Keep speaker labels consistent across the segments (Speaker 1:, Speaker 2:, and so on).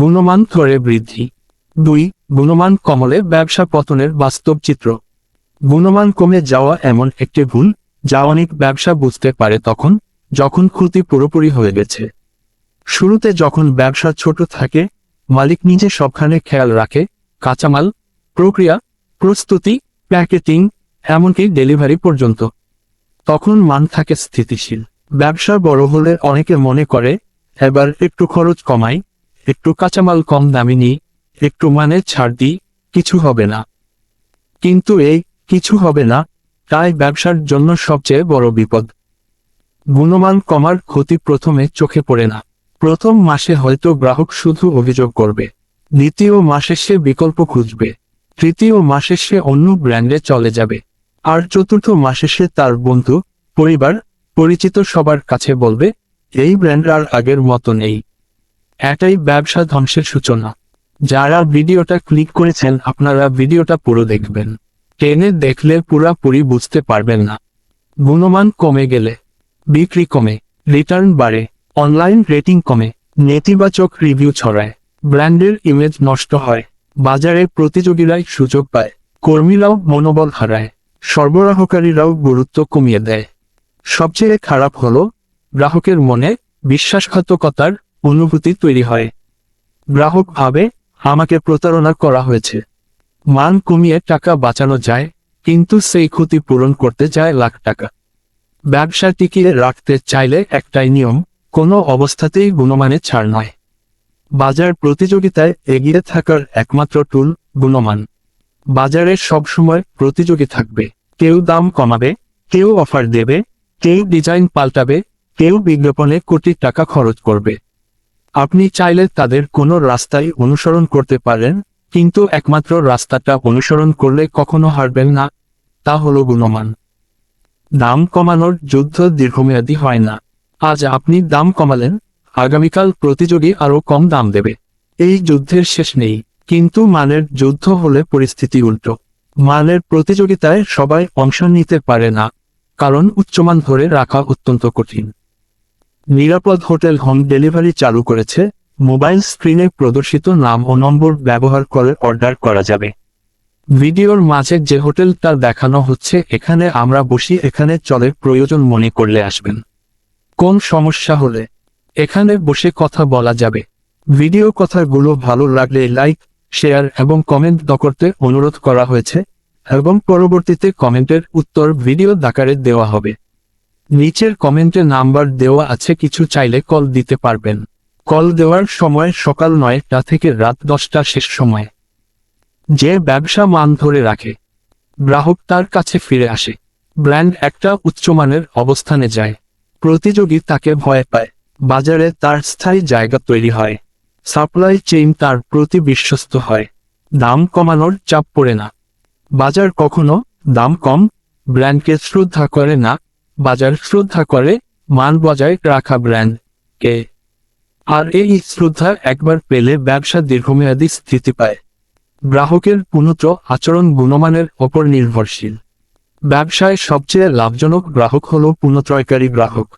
Speaker 1: গুণমান করে বৃদ্ধি। দুই, গুণমান কমলে ব্যবসা পতনের বাস্তব চিত্র। গুণমান কমে যাওয়া এমন একটি ভুল, যা অনেক ব্যবসা বুঝতে পারে তখন, যখন ক্ষতি পুরোপুরি হয়ে গেছে। শুরুতে যখন ব্যবসা ছোট থাকে, মালিক নিজে সবখানে খেয়াল রাখে, কাঁচামাল, প্রক্রিয়া, প্রস্তুতি, প্যাকেটিং, এমনকি ডেলিভারি পর্যন্ত। তখন মান থাকে স্থিতিশীল। ব্যবসা বড় হলে অনেকে মনে করে, এবার একটু খরচ কমাই। একটু কাঁচামাল কম দামি নিই একটু মানে ছাড় দিই কিছু হবে না। কিন্তু এই, কিছু হবে না, তাই ব্যবসার জন্য সবচেয়ে বড় বিপদ। গুণমান কমার ক্ষতি প্রথমে চোখে পড়ে না। প্রথম মাসে হয়তো গ্রাহক শুধু অভিযোগ করবে। দ্বিতীয় মাসে সে বিকল্প খুঁজবে। তৃতীয় মাসে সে অন্য ব্র্যান্ডে চলে যাবে। আর চতুর্থ মাসে সে তার বন্ধু, পরিবার, পরিচিত সবার কাছে বলবে, এই ব্র্যান্ড আর আগের মতো নেই। এটাই ব্যবসা ধ্বংসের সূচনা। যারা ভিডিওটা ক্লিক করেছেন, আপনারা ভিডিওটা পুরো দেখবেন। টেনে দেখলে পুরাপুরি বুঝতে পারবেন না। গুণমান কমে গেলে, বিক্রি কমে, রিটার্ন বাড়ে, অনলাইন রেটিং কমে, নেতিবাচক রিভিউ ছড়ায়, ব্র্যান্ডের ইমেজ নষ্ট হয়, বাজারে প্রতিযোগীরাই সুযোগ পায়, কর্মীরাও মনোবল হারায়, সরবরাহকারীরাও গুরুত্ব কমিয়ে দেয়। সবচেয়ে খারাপ হলো, গ্রাহকের মনে বিশ্বাসঘাতকতার অনুভূতি তৈরি হয়। গ্রাহক ভাবে আমাকে প্রতারণা করা হয়েছে। মান কমিয়ে টাকা বাঁচানো যায়, কিন্তু সেই ক্ষতি পূরণ করতে যায় লাখ টাকা। ব্যবসা টিকিয়ে রাখতে চাইলে একটাই নিয়ম, কোনো অবস্থাতেই গুণমানে ছাড় নয়। বাজার প্রতিযোগিতায় এগিয়ে থাকার একমাত্র টুল গুণমান। বাজারে সবসময় প্রতিযোগী থাকবে। কেউ দাম কমাবে, কেউ অফার দেবে, কেউ ডিজাইন পাল্টাবে, কেউ বিজ্ঞাপনে কোটি টাকা খরচ করবে। আপনি চাইলে তাদের কোনো রাস্তাই অনুসরণ করতে পারেন, কিন্তু একমাত্র রাস্তাটা অনুসরণ করলে কখনো হারবেন না, তা হল গুণমান। দাম কমানোর যুদ্ধ দীর্ঘমেয়াদী হয় না। আজ আপনি দাম কমালেন, আগামীকাল প্রতিযোগী আরও কম দাম দেবে। এই যুদ্ধের শেষ নেই, কিন্তু মানের যুদ্ধ হলে পরিস্থিতি উল্টো। মানের প্রতিযোগিতায় সবাই অংশ নিতে পারে না, কারণ উচ্চমান ধরে রাখা অত্যন্ত কঠিন। নিরাপদ হোটেল হোম ডেলিভারি চালু করেছে। মোবাইল স্ক্রিনে প্রদর্শিত নাম ও নম্বর ব্যবহার করে অর্ডার করা যাবে। ভিডিওর মাঝে যে হোটেলটা দেখানো হচ্ছে, এখানে আমরা বসি, এখানে চলে প্রয়োজন মনে করলে আসবেন। কোন সমস্যা হলে? এখানে বসে কথা বলা যাবে। ভিডিও কথাগুলো ভালো লাগলে লাইক, শেয়ার এবং কমেন্ট করতে অনুরোধ করা হয়েছে। এবং পরবর্তীতে কমেন্টের উত্তর ভিডিও দাকারে দেওয়া হবে। নিচের কমেন্টে নাম্বার দেওয়া আছে, কিছু চাইলে কল দিতে পারবেন। কল দেওয়ার সময় সকাল নয়টা থেকে রাত দশটা শেষ সময়। যে ব্যবসা মান ধরে রাখে, গ্রাহক তার কাছে ফিরে আসে। ব্র্যান্ড একটা উচ্চমানের অবস্থানে যায়। প্রতিযোগী তাকে ভয় পায়। বাজারে তার স্থায়ী জায়গা তৈরি হয়। সাপ্লাই চেইন তার প্রতি বিশ্বস্ত হয়। দাম কমানোর চাপ পড়ে না। বাজার কখনো দাম কম, ব্র্যান্ডকে শ্রদ্ধা করে না বাজার শ্রদ্ধা করে মান বজায় রাখা ব্র্যান্ড কে। আর এই শ্রদ্ধা একবার পেলে ব্যবসা দীর্ঘমেয়াদী স্থিতি পায়। গ্রাহকের পুনত্র আচরণ গুণমানের ওপর নির্ভরশীল। ব্যবসায় সবচেয়ে লাভজনক গ্রাহক হল পুনত্রয়কারী গ্রাহক।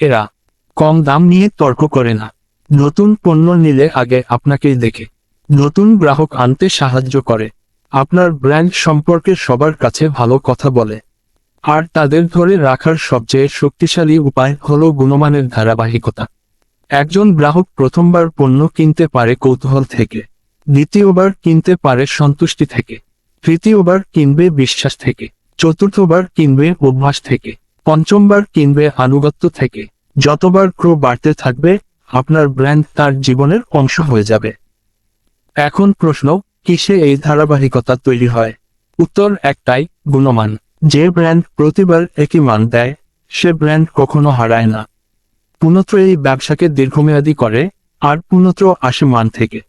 Speaker 1: এরা কম দাম নিয়ে তর্ক করে না। নতুন পণ্য নিলে আগে আপনাকেই দেখে। নতুন গ্রাহক আনতে সাহায্য করে। আপনার ব্র্যান্ড সম্পর্কে সবার কাছে ভালো কথা বলে। আর তাদের ধরে রাখার সবচেয়ে শক্তিশালী উপায় হল গুণমানের ধারাবাহিকতা। একজন গ্রাহক প্রথমবার পণ্য কিনতে পারে কৌতূহল থেকে, দ্বিতীয়বার কিনতে পারে সন্তুষ্টি থেকে, তৃতীয়বার কিনবে বিশ্বাস থেকে, চতুর্থবার কিনবে অভ্যাস থেকে, পঞ্চমবার কিনবে আনুগত্য থেকে, যতবার ক্রো বাড়তে থাকবে, আপনার ব্র্যান্ড তার জীবনের অংশ হয়ে যাবে। এখন প্রশ্ন, কিসে এই ধারাবাহিকতা তৈরি হয়? উত্তর একটাই, গুণমান। যে ব্র্যান্ড প্রতিবার একই মান দেয়, সে ব্র্যান্ড কখনো হারায় না। পুনত্র এই ব্যবসাকে দীর্ঘমেয়াদী করে, আর পুনত্র আসে মান থেকে।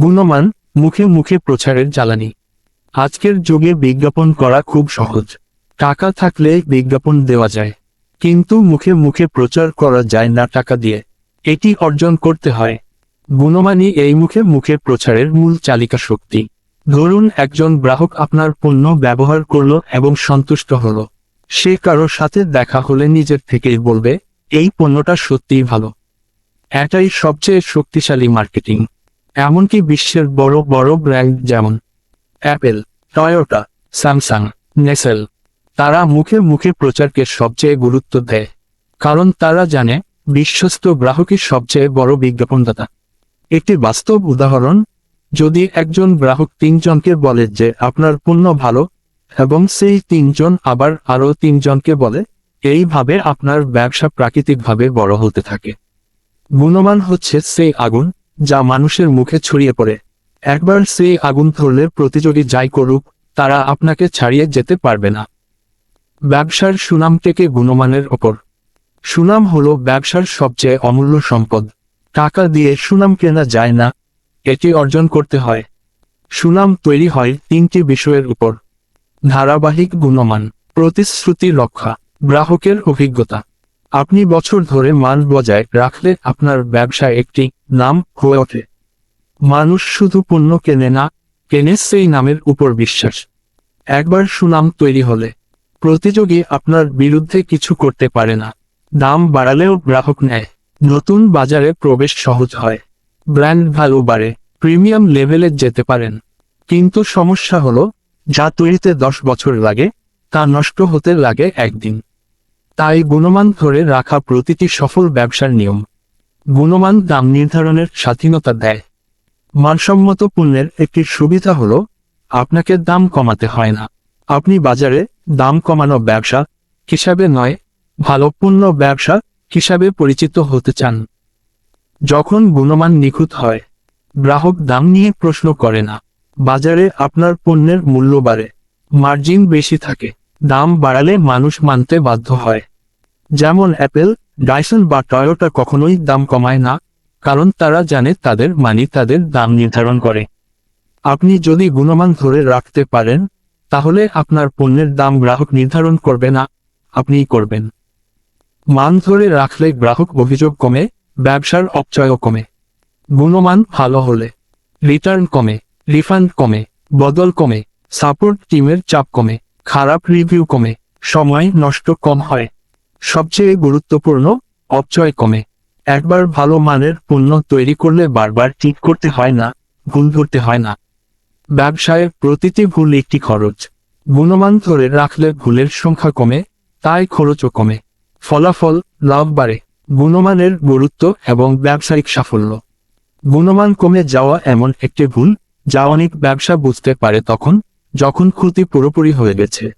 Speaker 1: গুণমান, মুখে মুখে প্রচারের জ্বালানি। আজকের যুগে বিজ্ঞাপন করা খুব সহজ। টাকা থাকলে বিজ্ঞাপন দেওয়া যায়। কিন্তু মুখে মুখে প্রচার করা যায় না টাকা দিয়ে। এটি অর্জন করতে হয়। গুণমানই এই মুখে মুখে প্রচারের মূল চালিকা শক্তি ধরুন একজন গ্রাহক আপনার পণ্য ব্যবহার করল এবং সন্তুষ্ট হল। সে কারও সাথে দেখা হলে নিজের থেকেই বলবে, এই পণ্যটা সত্যিই ভালো। এটাই সবচেয়ে শক্তিশালী মার্কেটিং। এমনকি বিশ্বের বড় বড় ব্র্যান্ড যেমন অ্যাপেল, টয়োটা, স্যামসাং, নেসেল, তারা মুখে মুখে প্রচারকে সবচেয়ে গুরুত্ব দেয়। কারণ তারা জানে, বিশ্বস্ত গ্রাহকই সবচেয়ে বড় বিজ্ঞাপনদাতা। একটি বাস্তব উদাহরণ যদি একজন গ্রাহক তিনজনকে বলে যে আপনার পণ্য ভালো, এবং সেই তিনজন আবার আরও তিনজনকে বলে এইভাবে আপনার ব্যবসা প্রাকৃতিকভাবে বড় হতে থাকে। গুণমান হচ্ছে সেই আগুন, যা মানুষের মুখে ছড়িয়ে পড়ে। একবার সেই আগুন ধরলে প্রতিযোগী যাই করুক, তারা আপনাকে ছাড়িয়ে যেতে পারবে না। ব্যবসার সুনাম থেকে গুণমানের ওপর। সুনাম হলো ব্যবসার সবচেয়ে অমূল্য সম্পদ। টাকা দিয়ে সুনাম কেনা যায় না এটি অর্জন করতে হয়। সুনাম তৈরি হয় তিনটি বিষয়ের উপর। ধারাবাহিক গুণমান, প্রতিশ্রুতি রক্ষা, গ্রাহকের অভিজ্ঞতা। আপনি বছর ধরে মান বজায় রাখলে আপনার ব্যবসায় একটি নাম হয়ে ওঠে। মানুষ শুধু পণ্য কেনে না, কেনে সেই নামের উপর বিশ্বাস। একবার সুনাম তৈরি হলে, প্রতিযোগী আপনার বিরুদ্ধে কিছু করতে পারে না। দাম বাড়ালেও গ্রাহক নেয়। নতুন বাজারে প্রবেশ সহজ হয়। ব্র্যান্ড ভ্যালু বাড়ে, প্রিমিয়াম লেভেলে যেতে পারেন। কিন্তু সমস্যা হলো, যা তৈরিতে দশ বছর লাগে, তা নষ্ট হতে লাগে একদিন। তাই গুণমান ধরে রাখা প্রতিটি সফল ব্যবসার নিয়ম। গুণমান দাম নির্ধারণের স্বাধীনতা দেয়। মানসম্মত পণ্যের একটি সুবিধা হলো, আপনাকে দাম কমাতে হয় না। আপনি বাজারে দাম কমানো ব্যবসা হিসাবে নয়, ভালো পণ্য ব্যবসা হিসাবে পরিচিত হতে চান। যখন গুণমান নিখুঁত হয়, গ্রাহক দাম নিয়ে প্রশ্ন করে না। বাজারে আপনার পণ্যের মূল্য বাড়ে, মার্জিন বেশি থাকে, দাম বাড়ালে মানুষ মানতে বাধ্য হয়। যেমন অ্যাপেল, ডাইসন বা টয়োটা কখনোই দাম কমায় না, কারণ তারা জানে তাদের মানি তাদের দাম নির্ধারণ করে। আপনি যদি গুণমান ধরে রাখতে পারেন, তাহলে আপনার পণ্যের দাম গ্রাহক নির্ধারণ করবে না, আপনিই করবেন। মান ধরে রাখলে গ্রাহক অভিযোগ কমে ব্যবসার অপচয়ও কমে। গুণমান ভালো হলে রিটার্ন কমে রিফান্ড কমে, বদল কমে সাপোর্ট টিমের চাপ কমে, খারাপ রিভিউ কমে, সময় নষ্ট কম হয়। সবচেয়ে গুরুত্বপূর্ণ, অপচয় কমে। একবার ভালো মানের পণ্য তৈরি করলে বারবার ঠিক করতে হয় না, ভুল ধরতে হয় না। ব্যবসায় প্রতিটি ভুল একটি খরচ। গুণমান ধরে রাখলে ভুলের সংখ্যা কমে, তাই খরচও কমে। ফলাফল, লাভ বাড়ে। গুণমানের গুরুত্ব এবং ব্যবসায়িক সাফল্য। গুণমান কমে যাওয়া এমন একটি ভুল যা অনেক ব্যবসা বুঝতে পারে তখন, যখন ক্ষতি পুরোপুরি হয়ে গেছে।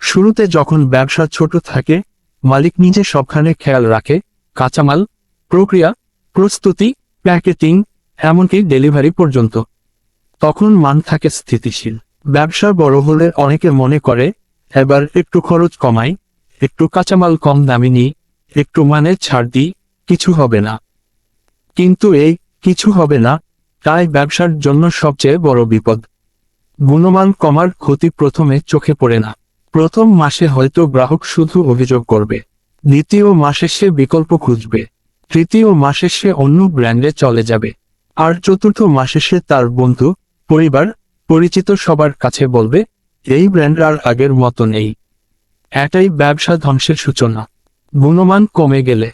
Speaker 1: শুরুতে যখন ব্যবসা ছোট থাকে, মালিক নিজে সবখানে খেয়াল রাখে, কাঁচামাল, প্রক্রিয়া, প্রস্তুতি, প্যাকেটিং, এমনকি ডেলিভারি পর্যন্ত। তখন মান থাকে স্থিতিশীল। ব্যবসা বড় হলে অনেকে মনে করে, এবার একটু খরচ কমাই, একটু কাঁচামাল কম দামি নিই। একটু মানে ছাড় দিই কিছু হবে না। কিন্তু এই, কিছু হবে না, তাই ব্যবসার জন্য সবচেয়ে বড় বিপদ। গুণমান কমার ক্ষতি প্রথমে চোখে পড়ে না। প্রথম মাসে হয়তো গ্রাহক শুধু অভিযোগ করবে। দ্বিতীয় মাসে সে বিকল্প খুঁজবে। তৃতীয় মাসে সে অন্য ব্র্যান্ডে চলে যাবে। আর চতুর্থ মাসে সে তার বন্ধু, পরিবার, পরিচিত সবার কাছে বলবে, এই ব্র্যান্ড আর আগের মতো নেই। এটাই ব্যবসা ধ্বংসের সূচনা। গুণমান কমে গেলে,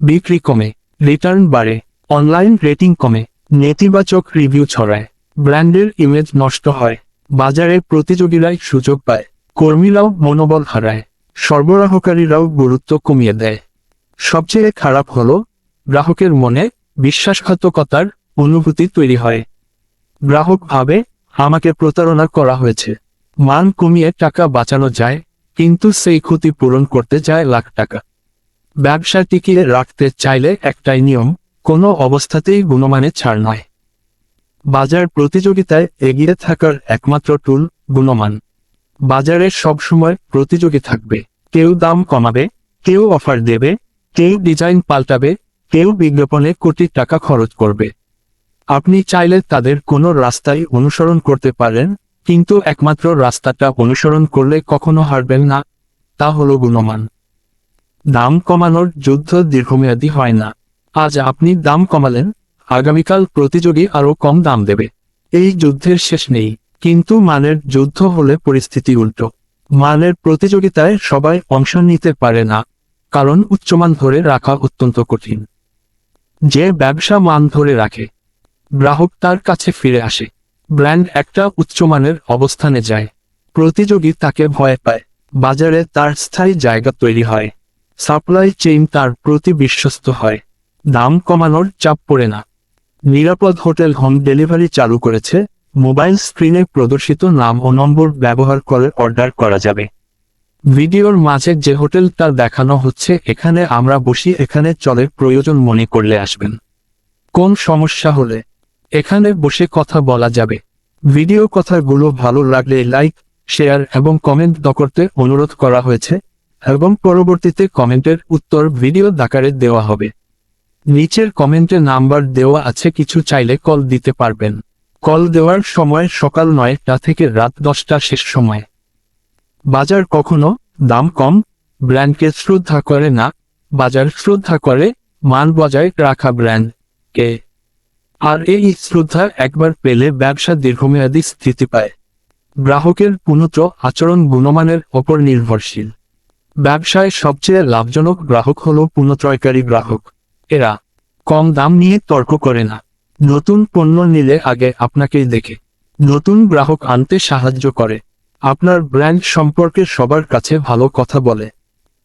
Speaker 1: বিক্রি কমে রিটার্ন বাড়ে অনলাইন রেটিং কমে, নেতিবাচক রিভিউ ছড়ায়, ব্র্যান্ডের ইমেজ নষ্ট হয়, বাজারে প্রতিযোগীরাই সুযোগ পায়, কর্মীরাও মনোবল হারায়, সরবরাহকারীরাও গুরুত্ব কমিয়ে দেয়। সবচেয়ে খারাপ হল, গ্রাহকের মনে বিশ্বাসঘাতকতার অনুভূতি তৈরি হয়। গ্রাহক ভাবে, আমাকে প্রতারণা করা হয়েছে। মান কমিয়ে টাকা বাঁচানো যায়, কিন্তু সেই ক্ষতি পূরণ করতে যায় লাখ টাকা। ব্যবসা টিকিয়ে রাখতে চাইলে একটাই নিয়ম, কোনো অবস্থাতেই গুণমানে ছাড় নয়। বাজার প্রতিযোগিতায় এগিয়ে থাকার একমাত্র টুল, গুণমান। বাজারে সবসময় প্রতিযোগী থাকবে। কেউ দাম কমাবে, কেউ অফার দেবে, কেউ ডিজাইন পাল্টাবে, কেউ বিজ্ঞাপনে কোটি টাকা খরচ করবে। আপনি চাইলে তাদের কোনো রাস্তায় অনুসরণ করতে পারেন, কিন্তু একমাত্র রাস্তাটা অনুসরণ করলে কখনো হারবেন না। তা হলো গুণমান। দাম কমানোর যুদ্ধ দীর্ঘমেয়াদী হয় না। আজ আপনি দাম কমালেন, আগামীকাল প্রতিযোগী আরও কম দাম দেবে। এই যুদ্ধের শেষ নেই, কিন্তু মানের যুদ্ধ হলে পরিস্থিতি উল্টো। মানের প্রতিযোগিতায় সবাই অংশ নিতে পারে না, কারণ উচ্চমান ধরে রাখা অত্যন্ত কঠিন। যে ব্যবসা মান ধরে রাখে, গ্রাহক তার কাছে ফিরে আসে। ব্র্যান্ড একটা উচ্চমানের অবস্থানে যায়। প্রতিযোগী তাকে ভয় পায়, বাজারে তার স্থায়ী জায়গা তৈরি হয়। সাপ্লাই চেইন তার প্রতি বিশ্বস্ত হয়। দাম কমানোর চাপ পড়ে না। নিরাপদ হোটেল হোম ডেলিভারি চালু করেছে। মোবাইল স্ক্রিনে প্রদর্শিত নাম ও নম্বর ব্যবহার করে অর্ডার করা যাবে। ভিডিওর মাঝে যে হোটেলটা দেখানো হচ্ছে, এখানে আমরা বসি, এখানে চলে প্রয়োজন মনে করলে আসবেন। কোন সমস্যা হলে? এখানে বসে কথা বলা যাবে। ভিডিও কথাগুলো ভালো লাগলে লাইক, শেয়ার এবং কমেন্ট করতে অনুরোধ করা হয়েছে। এবং পরবর্তীতে কমেন্টের উত্তর ভিডিও দাকারে দেওয়া হবে। নিচের কমেন্টে নাম্বার দেওয়া আছে, কিছু চাইলে কল দিতে পারবেন। কল দেওয়ার সময় সকাল নয়টা থেকে রাত দশটা শেষ সময়। বাজার কখনো দাম কম, ব্র্যান্ডকে শ্রদ্ধা করে না, বাজার শ্রদ্ধা করে, মান বজায় রাখা ব্র্যান্ড কে আর এই শ্রদ্ধা একবার পেলে ব্যবসা দীর্ঘমেয়াদী স্থিতি পায়। গ্রাহকের পুনত্র আচরণ গুণমানের ওপর নির্ভরশীল। ব্যবসায় সবচেয়ে লাভজনক গ্রাহক হল পুনঃত্রয়কারী গ্রাহক। এরা কম দাম নিয়ে তর্ক করে না। নতুন পণ্য নিলে আগে আপনাকেই দেখে। নতুন গ্রাহক আনতে সাহায্য করে। আপনার ব্র্যান্ড সম্পর্কে সবার কাছে ভালো কথা বলে।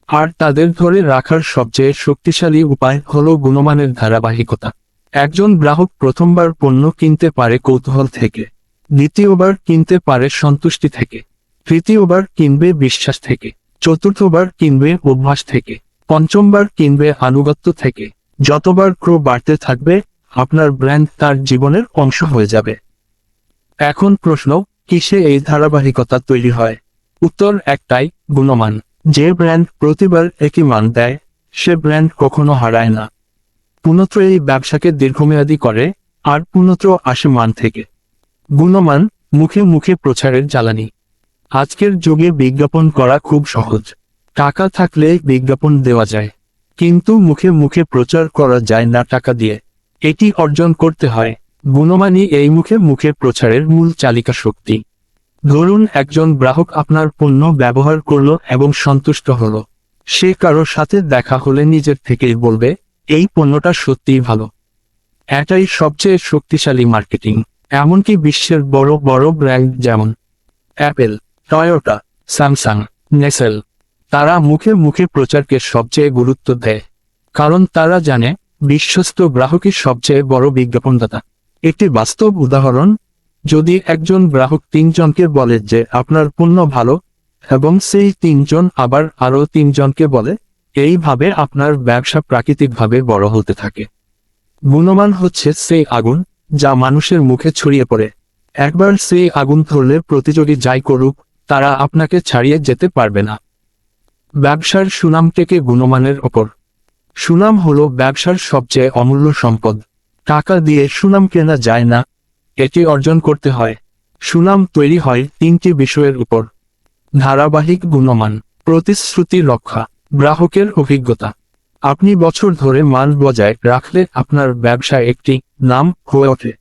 Speaker 1: আর তাদের ধরে রাখার সবচেয়ে শক্তিশালী উপায় হল গুণমানের ধারাবাহিকতা। একজন গ্রাহক প্রথমবার পণ্য কিনতে পারে কৌতূহল থেকে। দ্বিতীয়বার কিনতে পারে সন্তুষ্টি থেকে। তৃতীয়বার কিনবে বিশ্বাস থেকে। চতুর্থবার কিনবে অভ্যাস থেকে, পঞ্চমবার কিনবে আনুগত্য থেকে, যতবার ক্রো বাড়তে থাকবে, আপনার ব্র্যান্ড তার জীবনের অংশ হয়ে যাবে। এখন প্রশ্ন, কিসে এই ধারাবাহিকতা তৈরি হয়? উত্তর একটাই, গুণমান। যে ব্র্যান্ড প্রতিবার একই মান দেয়, সে ব্র্যান্ড কখনো হারায় না। পুনত্র এই ব্যবসাকে দীর্ঘমেয়াদী করে, আর পুনত্র আসে মান থেকে। গুণমান, মুখে মুখে প্রচারের জ্বালানি। আজকের যুগে বিজ্ঞাপন করা খুব সহজ। টাকা থাকলে বিজ্ঞাপন দেওয়া যায়। কিন্তু মুখে মুখে প্রচার করা যায় না টাকা দিয়ে। এটি অর্জন করতে হয়। গুণমানই এই মুখে মুখে প্রচারের মূল চালিকা শক্তি। ধরুন একজন গ্রাহক আপনার পণ্য ব্যবহার করল এবং সন্তুষ্ট হলো। সে কারও সাথে দেখা হলে নিজের থেকেই বলবে, এই পণ্যটা সত্যিই ভালো। এটাই সবচেয়ে শক্তিশালী মার্কেটিং। এমনকি বিশ্বের বড় বড় ব্র্যান্ড যেমন অ্যাপেল টয়োটা স্যামসাং নেসেল তারা মুখে মুখে প্রচারকে সবচেয়ে গুরুত্ব দেয়। কারণ তারা জানে, বিশ্বস্ত গ্রাহকই সবচেয়ে বড় বিজ্ঞাপনদাতা। একটি বাস্তব উদাহরণ, যদি একজন গ্রাহক তিনজনকে বলে যে আপনার পণ্য ভালো, এবং সেই তিনজন আবার আরও তিনজনকে বলে, এইভাবে আপনার ব্যবসা প্রাকৃতিকভাবে বড় হতে থাকে। গুণমান হচ্ছে সেই আগুন, যা মানুষের মুখে ছড়িয়ে পড়ে। একবার সেই আগুন ধরলে প্রতিযোগী যাই করুক তারা আপনাকে ছাড়িয়ে যেতে পারবে না। ব্যবসার সুনাম থেকে গুণমানের ওপর। সুনাম হল ব্যবসার সবচেয়ে অমূল্য সম্পদ। টাকা দিয়ে সুনাম কেনা যায় না, এটি অর্জন করতে হয়। সুনাম তৈরি হয় তিনটি বিষয়ের উপর। ধারাবাহিক গুণমান, প্রতিশ্রুতি রক্ষা, গ্রাহকের অভিজ্ঞতা। আপনি বছর ধরে মান বজায় রাখলে আপনার ব্যবসা একটি নাম হয়ে ওঠে।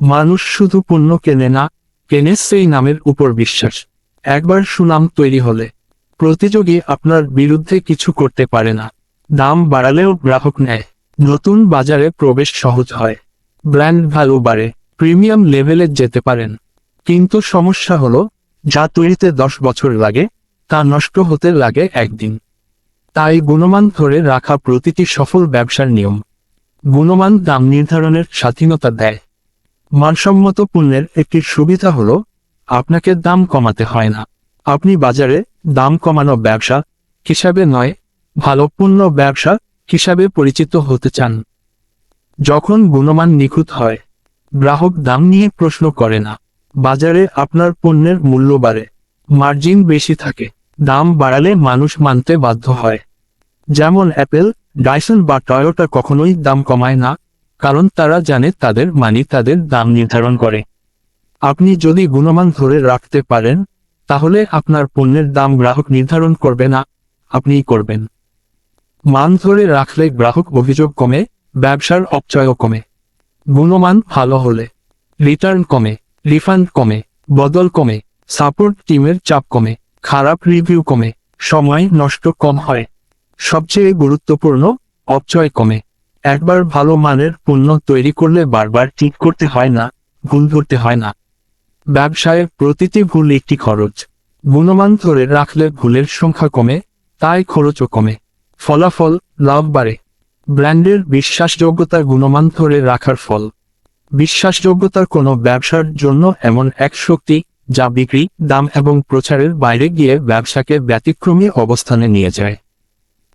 Speaker 1: মানুষ শুধু পণ্য কেনে না, কেনে সেই নামের উপর বিশ্বাস। একবার সুনাম তৈরি হলে, প্রতিযোগী আপনার বিরুদ্ধে কিছু করতে পারে না। দাম বাড়ালেও গ্রাহক নেয়। নতুন বাজারে প্রবেশ সহজ হয়। ব্র্যান্ড ভ্যালু বাড়ে, প্রিমিয়াম লেভেলে যেতে পারেন। কিন্তু সমস্যা হলো, যা তৈরিতে দশ বছর লাগে, তা নষ্ট হতে লাগে একদিন। তাই গুণমান ধরে রাখা প্রতিটি সফল ব্যবসার নিয়ম। গুণমান দাম নির্ধারণের স্বাধীনতা দেয়। মানসম্মত পণ্যের একটি সুবিধা হলো আপনাকে দাম কমাতে হয় না। আপনি বাজারে দাম কমানো ব্যবসা হিসাবে নয়, ভালো পণ্য ব্যবসা হিসাবে পরিচিত হতে চান। যখন গুণমান নিখুঁত হয়, গ্রাহক দাম নিয়ে প্রশ্ন করে না। বাজারে আপনার পণ্যের মূল্য বাড়ে, মার্জিন বেশি থাকে, দাম বাড়ালে মানুষ মানতে বাধ্য হয়। যেমন অ্যাপেল, ডাইসন বা টয়োটা কখনোই দাম কমায় না, কারণ তারা জানে তাদের মানি তাদের দাম নির্ধারণ করে। আপনি যদি গুণমান ধরে রাখতে পারেন, তাহলে আপনার পণ্যের দাম গ্রাহক নির্ধারণ করবে না, আপনিই করবেন। মান ধরে রাখলে গ্রাহক অভিযোগ কমে, ব্যবসার অপচয়ও কমে। গুণমান ভালো হলে রিটার্ন কমে, রিফান্ড কমে, বদল কমে, সাপোর্ট টিমের চাপ কমে, খারাপ রিভিউ কমে, সময় নষ্ট কম হয়। সবচেয়ে গুরুত্বপূর্ণ, অপচয় কমে। একবার ভালো মানের পণ্য তৈরি করলে বারবার ঠিক করতে হয় না, ভুল ধরতে হয় না। ব্যবসায় প্রতিটি ভুল একটি খরচ। গুণমান ধরে রাখলে ভুলের সংখ্যা কমে, তাই খরচও কমে। ফলাফল লাভ বাড়ে। ব্র্যান্ডের বিশ্বাসযোগ্যতা গুণমান ধরে রাখার ফল। বিশ্বাসযোগ্যতার কোনো ব্যবসার জন্য এমন এক শক্তি, যা বিক্রি, দাম এবং প্রচারের বাইরে গিয়ে ব্যবসাকে ব্যতিক্রমী অবস্থানে নিয়ে যায়।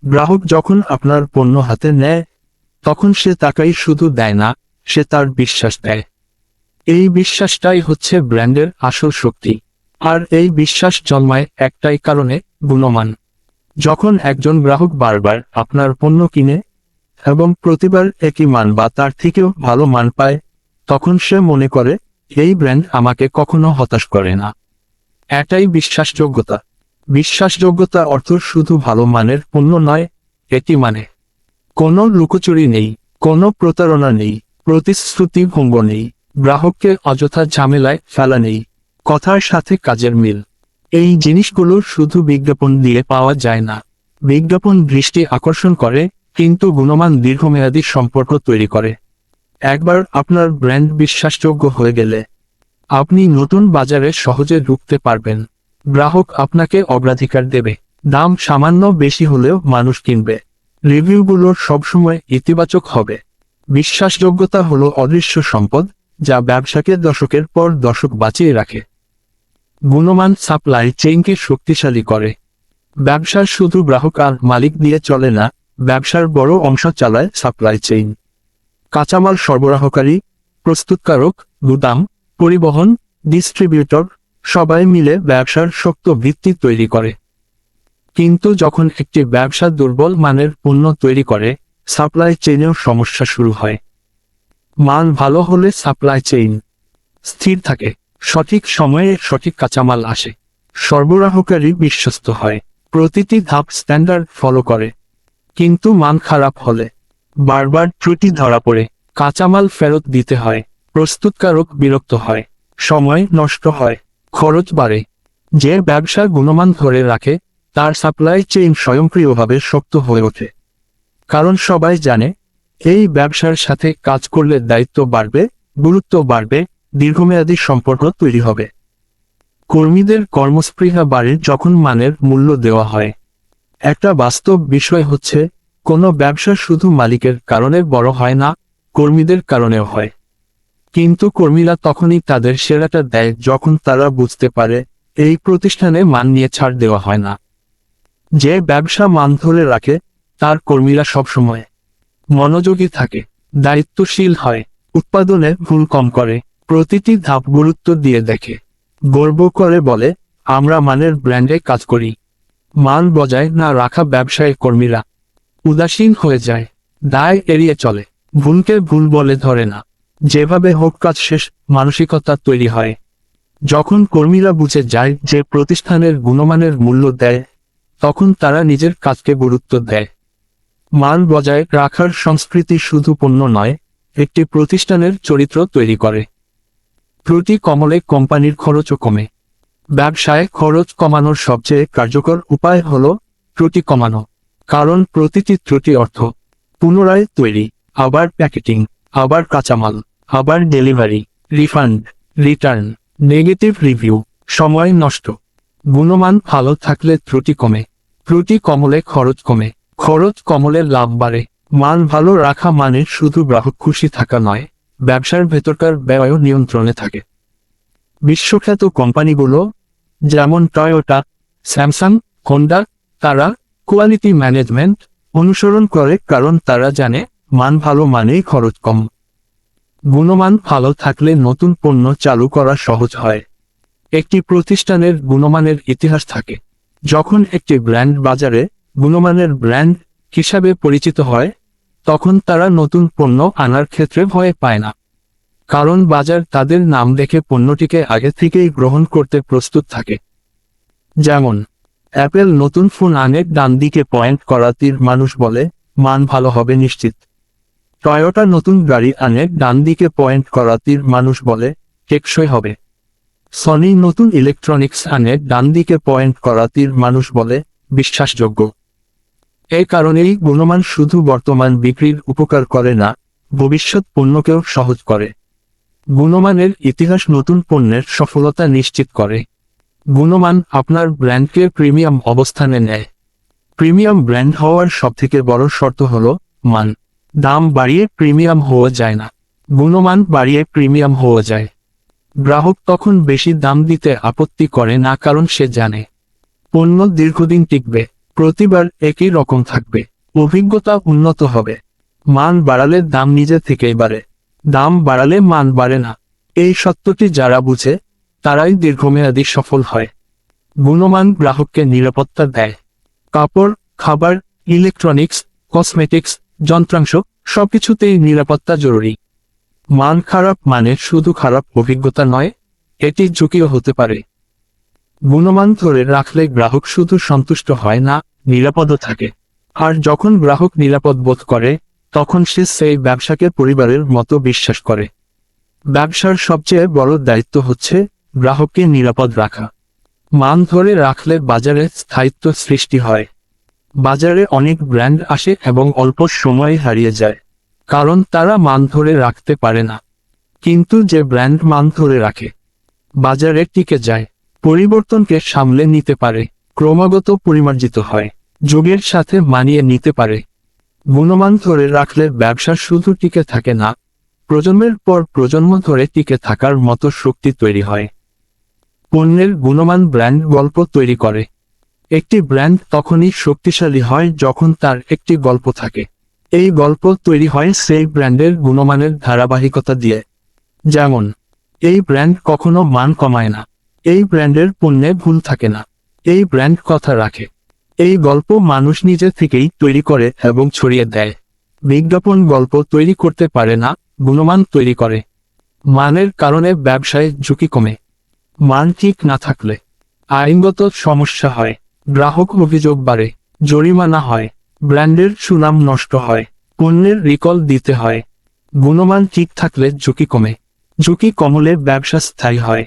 Speaker 1: গ্রাহক যখন আপনার পণ্য হাতে নেয়, তখন সে তাকাই শুধু দেয় না, সে তার বিশ্বাস দেয়। এই বিশ্বাসটাই হচ্ছে ব্র্যান্ডের আসল শক্তি। আর এই বিশ্বাস জন্মায় একটাই কারণে, গুণমান। যখন একজন গ্রাহক বারবার আপনার পণ্য কিনে এবং প্রতিবার একই মান বা তার থেকেও ভালো মান পায়, তখন সে মনে করে, এই ব্র্যান্ড আমাকে কখনো হতাশ করে না। এটাই বিশ্বাসযোগ্যতা। বিশ্বাসযোগ্যতা অর্থ শুধু ভালো মানের পণ্য নয়, এটি মানে কোনো লুকোচুরি নেই, কোনো প্রতারণা নেই প্রতিশ্রুতি ভঙ্গ নেই। গ্রাহককে অযথা ঝামেলায় ফেলা নেই। কথার সাথে কাজের মিল। এই জিনিসগুলো শুধু বিজ্ঞাপন দিয়ে পাওয়া যায় না। বিজ্ঞাপন দৃষ্টি আকর্ষণ করে, কিন্তু গুণমান দীর্ঘমেয়াদী সম্পর্ক তৈরি করে। একবার আপনার ব্র্যান্ড বিশ্বাসযোগ্য হয়ে গেলে, আপনি নতুন বাজারে সহজে ঢুকতে পারবেন। গ্রাহক আপনাকে অগ্রাধিকার দেবে। দাম সামান্য বেশি হলেও মানুষ কিনবে। রিভিউগুলোর সবসময় ইতিবাচক হবে। বিশ্বাসযোগ্যতা হলো অদৃশ্য সম্পদ। যা ব্যবসাকে দশকের পর দশক বাঁচিয়ে রাখে। গুণমান সাপ্লাই চেইনকে শক্তিশালী করে। ব্যবসার শুধু গ্রাহক আর মালিক দিয়ে চলে না, ব্যবসার বড় অংশ চালায় সাপ্লাই চেইন। কাঁচামাল সরবরাহকারী, প্রস্তুতকারক, গুদাম, পরিবহন, ডিস্ট্রিবিউটর, সবাই মিলে ব্যবসার শক্ত ভিত্তি তৈরি করে। কিন্তু যখন একটি ব্যবসা দুর্বল মানের পণ্য তৈরি করে, সাপ্লাই চেইনেও সমস্যা শুরু হয়। মান ভালো হলে সাপ্লাই চেইন স্থির থাকে। সঠিক সময়ে সঠিক কাঁচামাল আসে। সরবরাহকারী বিশ্বস্ত হয়। প্রতিটি ধাপ স্ট্যান্ডার্ড ফলো করে। কিন্তু মান খারাপ হলে বারবার ত্রুটি ধরা পড়ে। কাঁচামাল ফেরত দিতে হয়। প্রস্তুতকারক বিরক্ত হয়। সময় নষ্ট হয়। খরচ বাড়ে। যে ব্যবসা গুণমান ধরে রাখে, তার সাপ্লাই চেইন স্বয়ংক্রিয়ভাবে শক্ত হয়ে ওঠে। কারণ সবাই জানে এই ব্যবসার সাথে কাজ করলে দায়িত্ব বাড়বে, গুরুত্ব বাড়বে, দীর্ঘমেয়াদী সম্পর্ক তৈরি হবে। কর্মীদের কর্মস্পৃহা বাড়ে যখন মানের মূল্য দেওয়া হয়। একটা বাস্তব বিষয় হচ্ছে, কোনো ব্যবসা শুধু মালিকের কারণে বড় হয় না, কর্মীদের কারণেও হয়। কিন্তু কর্মীরা তখনই তাদের সেরাটা দেয় যখন তারা বুঝতে পারে, এই প্রতিষ্ঠানে মান নিয়ে ছাড় দেওয়া হয় না। যে ব্যবসা মান ধরে রাখে, তার কর্মীরা সবসময় মনোযোগী থাকে, দায়িত্বশীল হয়, উৎপাদনে ভুল কম করে, প্রতিটি ধাপ গুরুত্ব দিয়ে দেখে। গর্ব করে বলে, আমরা মানের ব্র্যান্ডে কাজ করি। মান বজায় না রাখা ব্যবসায়ী কর্মীরা উদাসীন হয়ে যায়, দায় এড়িয়ে চলে, ভুলকে ভুল বলে ধরে না। যেভাবে হোক কাজ শেষ, মানসিকতা তৈরি হয়। যখন কর্মীরা বুঝে যায় যে প্রতিষ্ঠানের গুণমানের মূল্য দেয়, তখন তারা নিজের কাজকে গুরুত্ব দেয়। মান বজায় রাখার সংস্কৃতি শুধু পণ্য নয়, একটি প্রতিষ্ঠানের চরিত্র তৈরি করে। ত্রুটি কমলে কোম্পানির খরচও কমে। ব্যবসায় খরচ কমানোর সবচেয়ে কার্যকর উপায় হল ত্রুটি কমানো, কারণ প্রতিটি ত্রুটি অর্থ পুনরায় তৈরি, আবার প্যাকেটিং, আবার কাঁচামাল, আবার delivery, refund, return, negative review, সময় নষ্ট। গুণমান ভালো থাকলে ত্রুটি কমে ত্রুটি কমলে খরচ কমে। খরচ কমলে লাভ বাড়ে। মান ভালো রাখা মানে শুধু গ্রাহক খুশি থাকা নয়, ব্যবসার ভেতরকার ব্যয়ও নিয়ন্ত্রণে থাকে। বিশ্বখ্যাত কোম্পানিগুলো, যেমন টয়োটা স্যামসাং হোন্ডা তারা কোয়ালিটি ম্যানেজমেন্ট অনুসরণ করে কারণ তারা জানে মান ভালো মানেই খরচ কম। গুণমান ভালো থাকলে নতুন পণ্য চালু করা সহজ হয়। একটি প্রতিষ্ঠানের গুণমানের ইতিহাস থাকে। যখন একটি ব্র্যান্ড বাজারে গুণমানের ব্র্যান্ড হিসাবে পরিচিত হয়, তখন তারা নতুন পণ্য আনার ক্ষেত্রে ভয় পায় না। কারণ বাজার তাদের নাম দেখে পণ্যটিকে আগে থেকেই গ্রহণ করতে প্রস্তুত থাকে। যেমন, অ্যাপেল নতুন ফোন আনে ডান দিকে পয়েন্ট করা তীর মানুষ বলে, মান ভালো হবে নিশ্চিত। টয়োটা নতুন গাড়ি আনে ডান দিকে পয়েন্ট করা তীর মানুষ বলে, টেকসই হবে। সনি নতুন ইলেকট্রনিক্স আনে ডান দিকে পয়েন্ট করা তীর মানুষ বলে, বিশ্বাসযোগ্য। এই কারণেই গুণমান শুধু বর্তমান বিক্রির উপকার করে না, ভবিষ্যৎ পণ্যকেও সহজ করে। গুণমানের ইতিহাস নতুন পণ্যের সফলতা নিশ্চিত করে। গুণমান আপনার ব্র্যান্ডকে প্রিমিয়াম অবস্থানে নেয়। প্রিমিয়াম ব্র্যান্ড হওয়ার সবথেকে বড় শর্ত হল মান। দাম বাড়িয়ে প্রিমিয়াম হওয়া যায় না। গুণমান বাড়িয়ে প্রিমিয়াম হওয়া যায়। গ্রাহক তখন বেশি দাম দিতে আপত্তি করে না কারণ সে জানে। পণ্য দীর্ঘদিন টিকবে। প্রতিবার একই রকম থাকবে। অভিজ্ঞতা উন্নত হবে। মান বাড়ালে দাম নিজে থেকেই বাড়ে। দাম বাড়ালে মান বাড়ে না। এই সত্যটি যারা বুঝে, তারাই দীর্ঘমেয়াদী সফল হয়। গুণমান গ্রাহককে নিরাপত্তা দেয়। কাপড়, খাবার, ইলেকট্রনিক্স, কসমেটিক্স, যন্ত্রাংশ সবকিছুতেই নিরাপত্তা জরুরি। মান খারাপ মানে শুধু খারাপ অভিজ্ঞতা নয়, এটি ঝুঁকিও হতে পারে। গুণমান ধরে রাখলে গ্রাহক শুধু সন্তুষ্ট হয় না নিরাপদও থাকে। আর যখন গ্রাহক নিরাপদ বোধ করে, তখন সে সেই ব্যবসাকে পরিবারের মতো বিশ্বাস করে। ব্যবসার সবচেয়ে বড় দায়িত্ব হচ্ছে গ্রাহককে নিরাপদ রাখা। মান ধরে রাখলে বাজারে স্থায়িত্ব সৃষ্টি হয়। বাজারে অনেক ব্র্যান্ড আসে এবং অল্প সময়ে হারিয়ে যায়। কারণ তারা মান ধরে রাখতে পারে না। কিন্তু যে ব্র্যান্ড মান ধরে রাখে, বাজারে টিকে যায়, পরিবর্তনকে সামলে নিতে পারে। ক্রমাগত পরিমার্জিত হয়। যোগের সাথে মানিয়ে নিতে পারে। গুণমান ধরে রাখলে ব্যবসা শুধু টিকে থাকে না, প্রজন্মের পর প্রজন্ম ধরে টিকে থাকার মতো শক্তি তৈরি হয়। পণ্যের গুণমান ব্র্যান্ড গল্প তৈরি করে। একটি ব্র্যান্ড তখনই শক্তিশালী হয় যখন তার একটি গল্প থাকে। এই গল্প তৈরি হয় সেই ব্র্যান্ডের গুণমানের ধারাবাহিকতা দিয়ে। যেমন, এই ব্র্যান্ড কখনো মান কমায় না। এই ব্র্যান্ডের পণ্যে ভুল থাকে না। এই ব্র্যান্ড কথা রাখে। এই গল্প মানুষ নিজে থেকেই তৈরি করে এবং ছড়িয়ে দেয়। বিজ্ঞাপন গল্প তৈরি করতে পারে না, গুণমান তৈরি করে। মানের কারণে ব্যবসায় ঝুঁকি কমে। মান ঠিক না থাকলে আইনগত সমস্যা হয়, গ্রাহক অভিযোগ বাড়ে, জরিমানা হয়, ব্র্যান্ডের সুনাম নষ্ট হয়, পণ্যের রিকল দিতে হয়। গুণমান ঠিক থাকলে ঝুঁকি কমে। ঝুঁকি কমলে ব্যবসা স্থায়ী হয়।